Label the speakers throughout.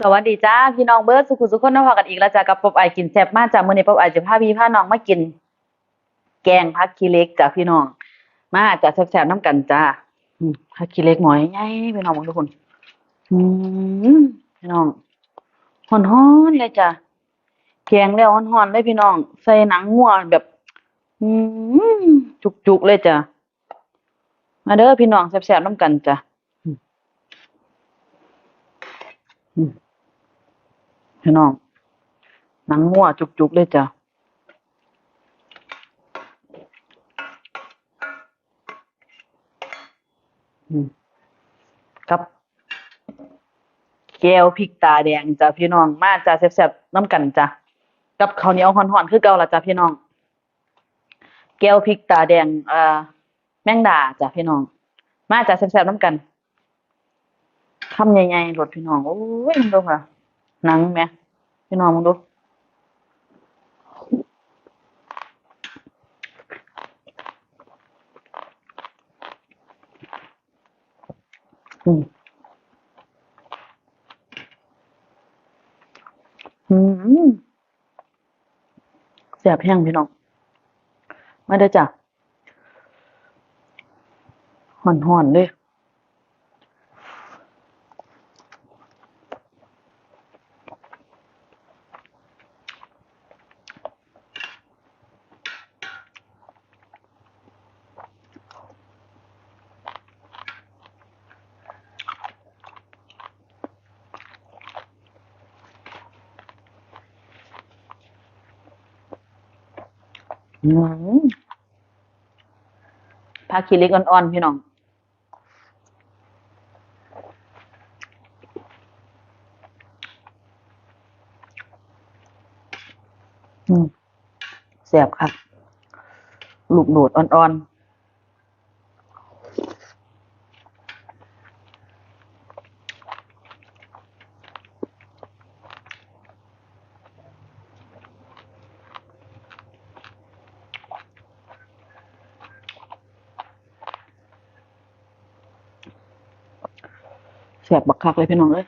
Speaker 1: สวัสดีจ้าพี่น้องเบิร์ดสุขุสุขคนน้พอกันอีกแล้วจ้ากับปอบไอกินแซ่บมากจ้ามื้อนี้ปอบไอจะพาพี่พาน้องมากิน แกงผักขี้เล็กจ้าพี่น้อง มาจ้าแซ่บๆน้ำกันจ้าผักขี้เล็กหมอยใหญ่พี่น้องทุกคนอืมพี่น้องฮ้อนๆเลยจ้าแกงแล้วฮ้อนๆเลยพี่น้อง ใส่หนังงัวแบบ อืมจุกๆเลยจ้ามาเด้อพี่น้องแซ่บๆน้ำกันจ้า พี่น้องหนังมั่วจุกๆเลยจ้ะอืมกับแก้วพริกตาแดงจ้ะพี่น้องมาจ้ะแซ่บๆน้ำกันจ้ะกับข้าวเหนียวห่อนๆคือเก่าละจ้ะพี่น้อง แก้วพริกตาแดงเอ่อแมงดาจ้ะพี่น้อง มาจ้ะแซ่บๆน้ำกันคำใหญ่ๆรสพี่น้องโอ้ยมึงดูค่ะ หนังแม่พี่น้องมึงดูอืมอืมแซ่บแห้งพี่น้อง มาเด้จ้ะห่อนๆเลย ผักขี้เล็กอ่อนๆพี่น้องอืมแซ่บครับ ลูกโดดอ่อนๆ แซ่บบักคักเลยพี่น้องเอ้ย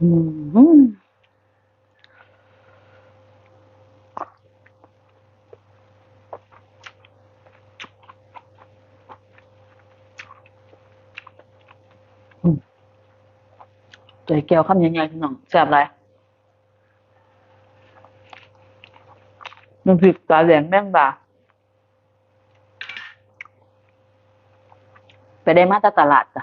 Speaker 1: อืม ใจแก้วคำยังไงพี่น้องแซ่บไรมันผิดตาแดงแม่งดาไปได้มาจากตลาดจ้ะ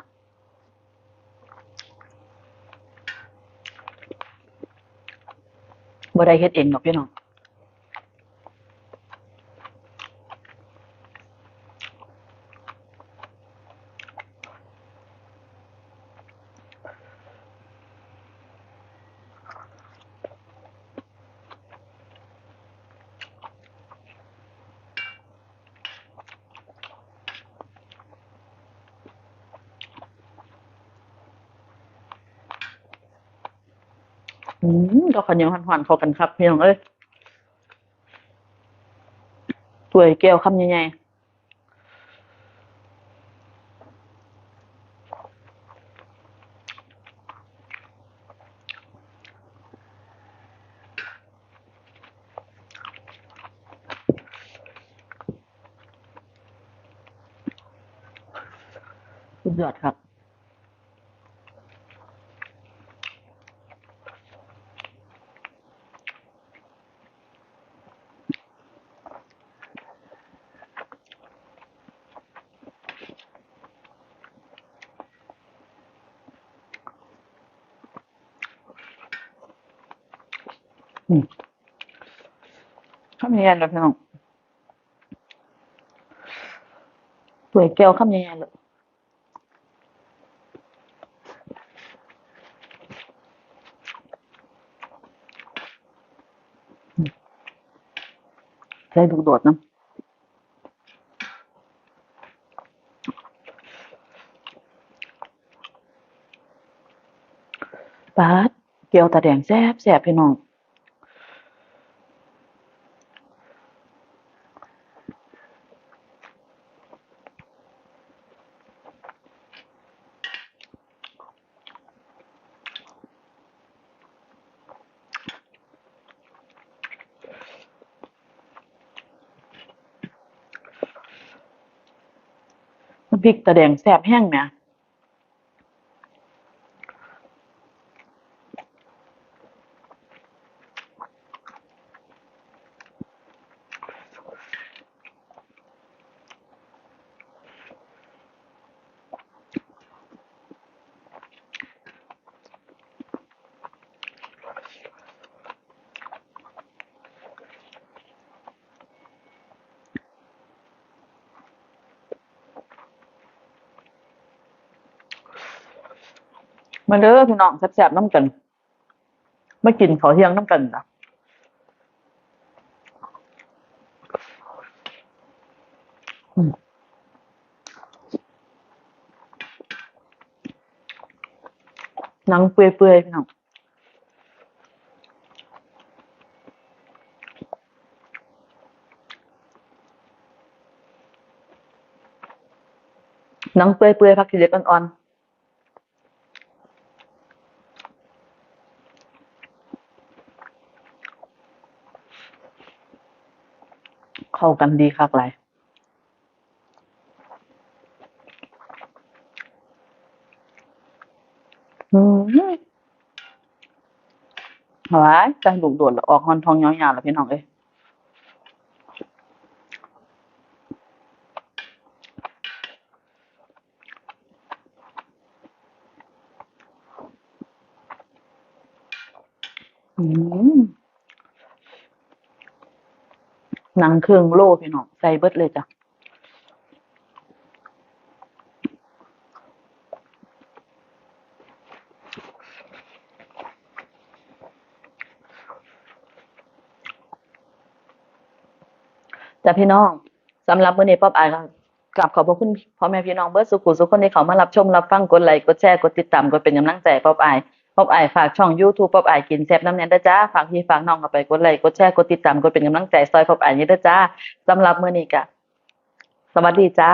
Speaker 1: บ่ได้เฮ็ดเองหรอกพี่น้อง อืมก็ข้าวเหนียวหวานๆเข้ากันครับพี่น้องเอ้ยถ้วยแก้วคำใหญ่ๆสุดยอดครับ อืมคำใหญ่ๆเลยพี่น้องถ้วยแก้วคำใหญ่ๆเลยอืมใส่ลูกโดดน้ำปาดเกี๊ยวตาแดงแซ่บแซ่บพี่น้องำพริกตะแดงแซ่บแห้งเนี่ย มาเด้อพี่น้องแซ่บๆน้ำกันมากินข้าเที่ยงน้ำกันจ้ะหนังเปื่อยๆพี่น้องหนังเปื่อยๆผักขี้เหล็กอ่อนๆ เข้ากันดีคักหลายอืมหวายใจลูกโดดแล้วออกฮอนทองยาวๆแล้วพี่น้องเอ้ยอืม หนังเครื่องโล่พี่น้องใส่เบิดเลยจ้ะจ้ะพี่น้องสำหรับมื้อนี้ป๊อบอายก็กราบขอบพระคุณพ่อแม่พี่น้องเบิดสุขุสุขคนที่เขามารับชมรับฟังกดไลค์กดแชร์กดติดตามกดเป็นกำลังใจป๊อบอาย ป๊อบอฝากช่อง YouTube ป๊อบอกินแซ่บน้ำแน่นด้จ้า ฝากพี่ฝากน้องเข้าไปกดไลค์กดแชร์กดติดตามกดเป็นกำลังใจซอยป๊อบอเนี่ยด้จ้าสำหรับมื้อนี้ก็สวัสดีจ้า